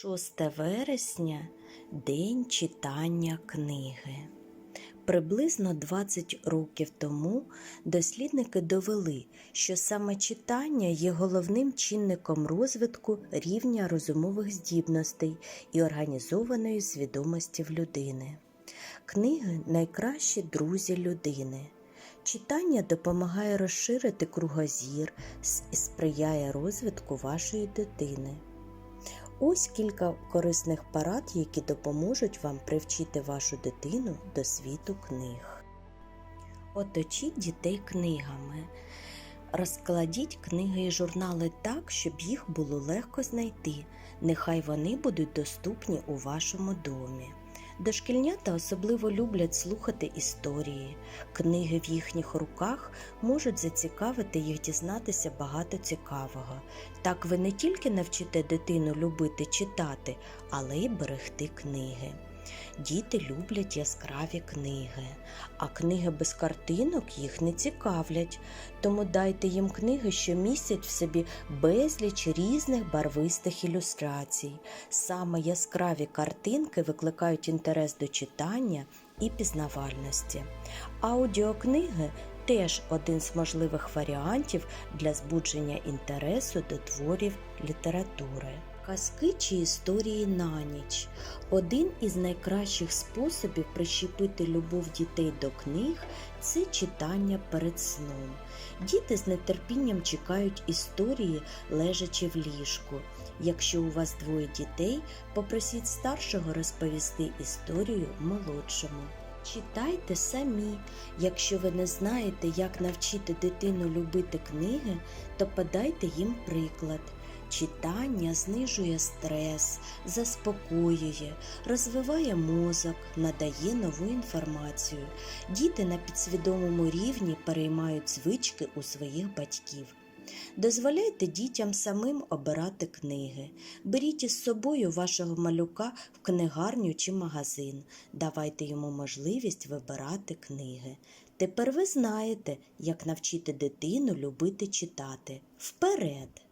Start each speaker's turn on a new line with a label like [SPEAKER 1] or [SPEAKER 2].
[SPEAKER 1] 6 вересня День читання книги. Приблизно 20 років тому дослідники довели, що саме читання є головним чинником розвитку рівня розумових здібностей і організованої свідомості в людини. Книги найкращі друзі людини. Читання допомагає розширити кругозір і сприяє розвитку вашої дитини. Ось кілька корисних парад, які допоможуть вам привчити вашу дитину до світу книг. Оточіть дітей книгами. Розкладіть книги і журнали так, щоб їх було легко знайти. Нехай вони будуть доступні у вашому домі. Дошкільнята особливо люблять слухати історії. Книги в їхніх руках можуть зацікавити їх дізнатися багато цікавого. Так ви не тільки навчите дитину любити читати, але й берегти книги. Діти люблять яскраві книги, а книги без картинок їх не цікавлять, тому дайте їм книги, що містять в собі безліч різних барвистих ілюстрацій. Саме яскраві картинки викликають інтерес до читання і пізнавальності. Аудіокниги теж один з можливих варіантів для збудження інтересу до творів літератури. Казки чи історії на ніч один із найкращих способів прищепити любов дітей до книг це читання перед сном. Діти з нетерпінням чекають історії, лежачи в ліжку. Якщо у вас двоє дітей, попросіть старшого розповісти історію молодшому. Читайте самі. Якщо ви не знаєте, як навчити дитину любити книги, то подайте їм приклад. Читання знижує стрес, заспокоює, розвиває мозок, надає нову інформацію. Діти на підсвідомому рівні переймають звички у своїх батьків. Дозволяйте дітям самим обирати книги. Беріть із собою вашого малюка в книгарню чи магазин. Давайте йому можливість вибирати книги. Тепер ви знаєте, як навчити дитину любити читати. Вперед!